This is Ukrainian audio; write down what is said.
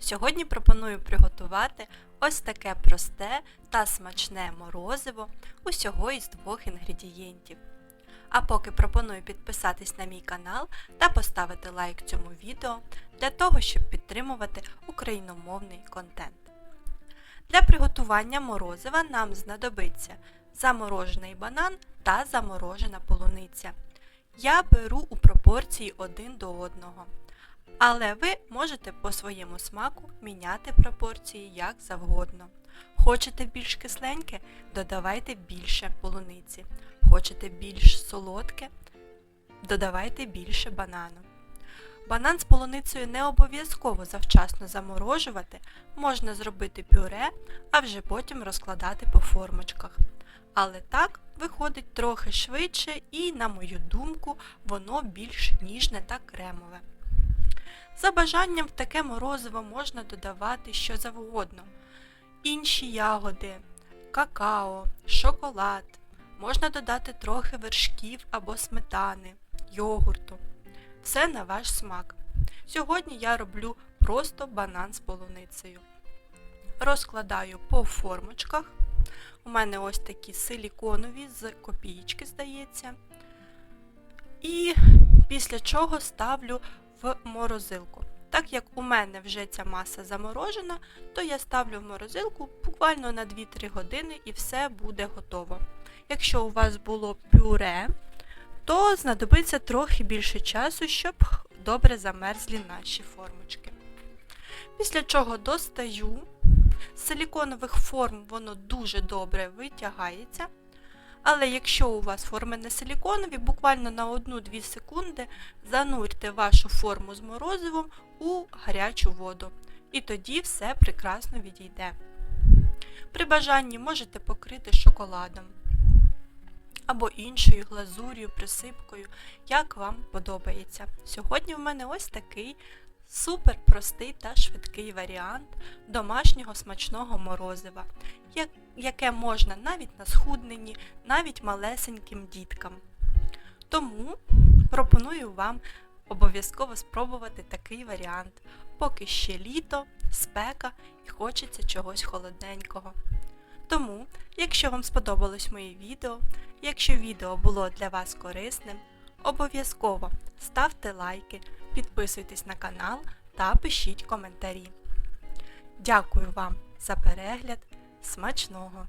Сьогодні пропоную приготувати ось таке просте та смачне морозиво усього із двох інгредієнтів. А поки пропоную підписатись на мій канал та поставити лайк цьому відео для того, щоб підтримувати україномовний контент. Для приготування морозива нам знадобиться заморожений банан та заморожена полуниця. Я беру у пропорції один до одного. Але ви можете по своєму смаку міняти пропорції як завгодно. Хочете більш кисленьке, додавайте більше полуниці. Хочете більш солодке, додавайте більше банану. Банан з полуницею не обов'язково завчасно заморожувати, можна зробити пюре, а вже потім розкладати по формочках. Але так виходить трохи швидше і, на мою думку, воно більш ніжне та кремове. За бажанням в таке морозиво можна додавати що завгодно. Інші ягоди, какао, шоколад. Можна додати трохи вершків або сметани, йогурту. Все на ваш смак. Сьогодні я роблю просто банан з полуницею. Розкладаю по формочках. У мене ось такі силіконові з копієчки, здається. І після чого ставлю в морозилку. Так як у мене вже ця маса заморожена, то я ставлю в морозилку буквально на 2-3 години і все буде готово. Якщо у вас було пюре, то знадобиться трохи більше часу, щоб добре замерзлі наші формочки. Після чого достаю. З силіконових форм воно дуже добре витягається. Але якщо у вас форми не силіконові, буквально на 1-2 секунди занурте вашу форму з морозивом у гарячу воду. І тоді все прекрасно відійде. При бажанні можете покрити шоколадом або іншою глазур'ю, присипкою, як вам подобається. Сьогодні в мене ось такий супер простий та швидкий варіант домашнього смачного морозива, яке можна навіть на схудненні, навіть малесеньким діткам. Тому пропоную вам обов'язково спробувати такий варіант, поки ще літо, спека і хочеться чогось холодненького. Тому, якщо вам сподобалось моє відео, якщо відео було для вас корисним, обов'язково ставте лайки, підписуйтесь на канал та пишіть коментарі. Дякую вам за перегляд. Смачного!